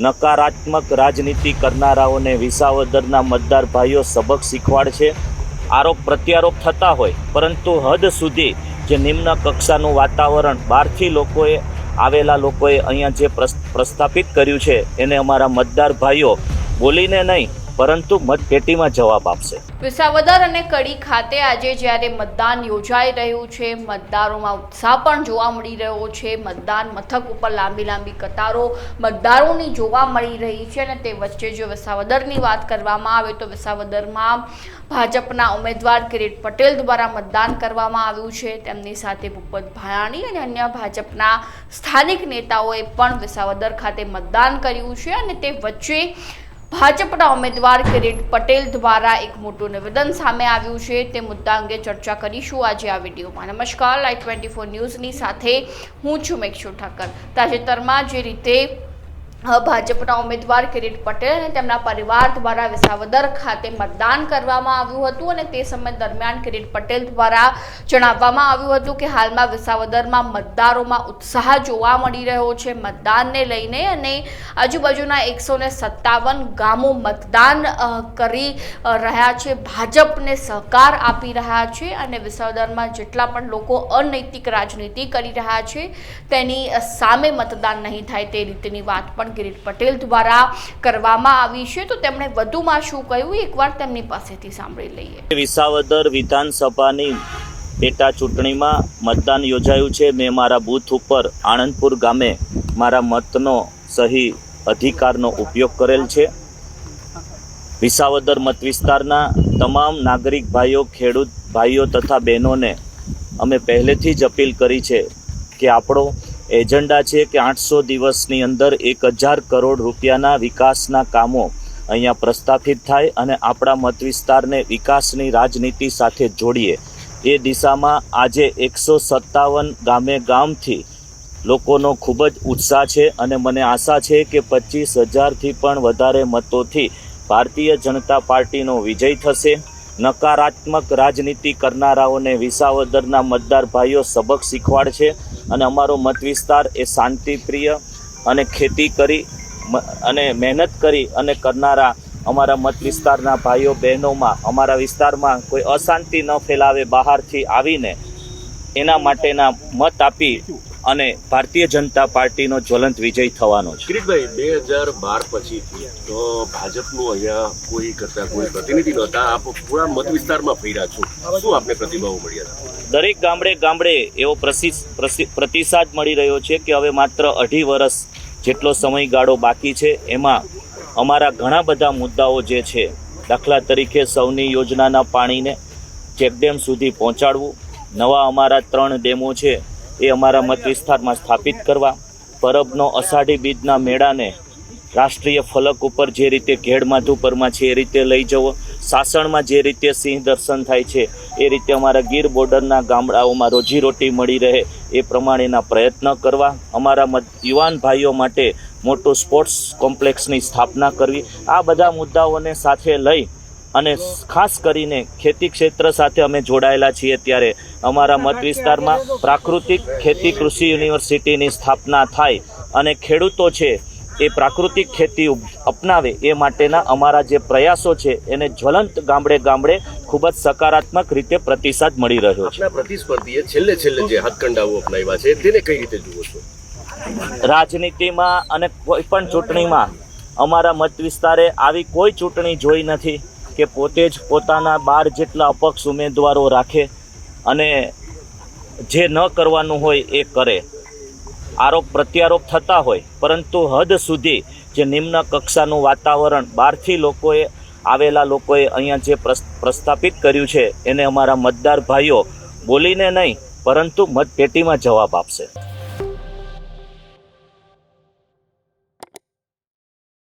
નકારાત્મક રાજનીતિ કરનારાઓને વિસાવદરના મતદાર ભાઈઓ સબક શીખવાડશે. આરોપ પ્રત્યારોપ થતા હોય, પરંતુ હદ સુધી જે નિમ્ન કક્ષાનું વાતાવરણ બહારથી લોકોએ, આવેલા લોકોએ અહીંયા જે પ્રસ- પ્રસ્થાપિત કર્યું છે, એને અમારા મતદાર ભાઈઓ બોલીને નહીં પરંતુ મતપેટીમાં જવાબ આપશે. વિસાવદર અને કડી ખાતે આજે જ્યારે મતદાન યોજાઈ રહ્યું છે, મતદારોમાં ઉત્સાહ પણ જોવા મળી રહ્યો છે. મતદાન મથક ઉપર લાંબી લાંબી કતારો મતદારોની જોવા મળી રહી છે અને તે વચ્ચે જો વિસાવદરની વાત કરવામાં આવે તો વિસાવદરમાં ભાજપના ઉમેદવાર કિરીટ પટેલ દ્વારા મતદાન કરવામાં આવ્યું છે. તેમની સાથે ભૂપત ભાયાણી અને અન્ય ભાજપના સ્થાનિક નેતાઓએ પણ વિસાવદર ખાતે મતદાન કર્યું છે અને તે વચ્ચે ભાજપના ઉમેદવાર કિરીટ પટેલ દ્વારા એક મોટું નિવેદન સામે આવ્યું છે. તે મુદ્દા અંગે ચર્ચા કરીશું આજે આ વિડીયોમાં. નમસ્કાર, લાઈવ ટ્વેન્ટી ફોર ન્યૂઝની સાથે હું છું મેક્ષુ ઠાકર. તાજેતરમાં જે રીતે ભાજપના ઉમેદવાર કિરીટ પટેલ અને તેમના પરિવાર દ્વારા વિસાવદર ખાતે મતદાન કરવામાં આવ્યું હતું અને તે સમય દરમિયાન કિરીટ પટેલ દ્વારા જણાવવામાં આવ્યું હતું કે હાલમાં વિસાવદરમાં મતદારોમાં ઉત્સાહ જોવા મળી રહ્યો છે. મતદાનને લઈને અને આજુબાજુના એકસો સત્તાવન ગામો મતદાન કરી રહ્યા છે. ભાજપને સહકાર આપી રહ્યા છે અને વિસાવદરમાં જેટલા પણ લોકો અનૈતિક રાજનીતિ કરી રહ્યા છે તેની સામે મતદાન નહીં થાય તે રીતની વાત પણ કિરીટ પટેલ દ્વારા કરવામાં આવી છે. તો તેમણે વધુમાં શું કહ્યું? એકવાર તેમની પાસેથી સાંભળી લઈએ. વિસાવદર વિધાનસભાની પેટા ચૂંટણીમાં મતદાન યોજાયું છે. મેં મારા બૂથ ઉપર આણંદપુર ગામે મારા મતનો સહી અધિકારનો ઉપયોગ કરેલ છે. વિસાવદર મત વિસ્તારના તમામ નાગરિક ભાઈઓ, ખેડૂત ભાઈઓ તથા બહેનોને અમે પહેલેથી જ અપીલ કરી છે કે આપણો એજન્ડા છે કે આઠસો દિવસની અંદર એક હજાર કરોડ રૂપિયાના વિકાસના કામો અહીંયા પ્રસ્થાપિત થાય અને આપણા મત વિસ્તારને વિકાસની રાજનીતિ સાથે જોડીએ. એ દિશામાં આજે એકસો સત્તાવન ગામે ગામથી લોકોનો ખૂબ જ ઉત્સાહ છે અને મને આશા છે કે પચીસ હજારથી પણ વધારે મતોથી ભારતીય જનતા પાર્ટીનો વિજય થશે. નકારાત્મક રાજનીતિ કરનારાઓને વિસાવદરના મતદાર ભાઈઓ સબક શીખવાડશે. અને અમારો મત વિસ્તાર એ શાંતિપ્રિય અને ખેતી કરી અને મહેનત કરી અને કરનારા અમારા મત વિસ્તારના ભાઈઓ, બહેનોમાં, અમારા વિસ્તારમાં કોઈ અશાંતિ ન ફેલાવે બહારથી આવીને એના માટેના મત આપી અને ભારતીય જનતા પાર્ટીનો જ્વલંત વિજય થવાનો છે. કિરીટભાઈ, બે હજાર બાર પછી તો ભાજપનું અહીંયા કોઈ કરતા કોઈ પ્રતિનિધિ નહોતા. આપ પૂરા મત વિસ્તારમાં ફર્યા છો. શું આપને પ્રતિભાવો મળ્યા હતા? દરેક ગામડે ગામડે એવો પ્રતિસાદ મળી રહ્યો છે કે હવે માત્ર અઢી વર્ષ જેટલો સમયગાળો બાકી છે, એમાં અમારા ઘણા બધા મુદ્દાઓ જે છે, દાખલા તરીકે સૌની યોજનાના પાણીને ચેકડેમ સુધી પહોંચાડવું, નવા અમારા ત્રણ ડેમો છે એ અમારા મત વિસ્તારમાં સ્થાપિત કરવા, પરબનો અષાઢી બીજના મેળાને રાષ્ટ્રીય ફલક ઉપર જે રીતે ઘેડ માધુપરમાં છે એ રીતે લઈ જવો સાસણમાં જે રીતે સિંહ દર્શન થાય છે, એ રીતે અમારા ગીર બોર્ડરના ગામડાઓમાં રોજીરોટી મળી રહે એ પ્રમાણેના પ્રયત્ન કરવા, અમારા યુવાન ભાઈઓ માટે મોટું સ્પોર્ટ્સ કોમ્પ્લેક્સની સ્થાપના કરવી, આ બધા મુદ્દાઓને સાથે લઈ અને ખાસ કરીને ખેતી ક્ષેત્ર સાથે અમે જોડાયેલા છીએ ત્યારે અમારા મત વિસ્તારમાં પ્રાકૃતિક ખેતી કૃષિ યુનિવર્સિટીની સ્થાપના થાય અને ખેડૂતો છે એ પ્રાકૃતિક ખેતી અપનાવે એ માટેના અમારા જે પ્રયાસો છે એને જ્વલંત ગામડે ગામડે ખૂબ જ સકારાત્મક રીતે પ્રતિસાદ મળી રહ્યો છે. પ્રતિસ્પર્ધીએ છેલ્લે છેલ્લે જે હાથકંડાઓ અપનાવ્યા છે તેને કઈ રીતે જુઓ છો? રાજનીતિમાં અને કોઈ પણ ચૂંટણીમાં અમારા મત વિસ્તારે આવી કોઈ ચૂંટણી જોઈ નથી કે પોતે જ પોતાના બાર જેટલા અપક્ષ ઉમેદવારો રાખે અને જે ન કરવાનું હોય એ કરે. આરોપ પ્રત્યારોપ થતા હોય, પરંતુ હદ સુધી જે નિમ્ન કક્ષાનું વાતાવરણ બહારથી લોકોએ, આવેલા લોકોએ અહીંયા જે પ્રસ્થાપિત કર્યું છે, એને અમારા મતદાર ભાઈઓ બોલીને નહીં, પરંતુ મતપેટીમાં જવાબ આપશે.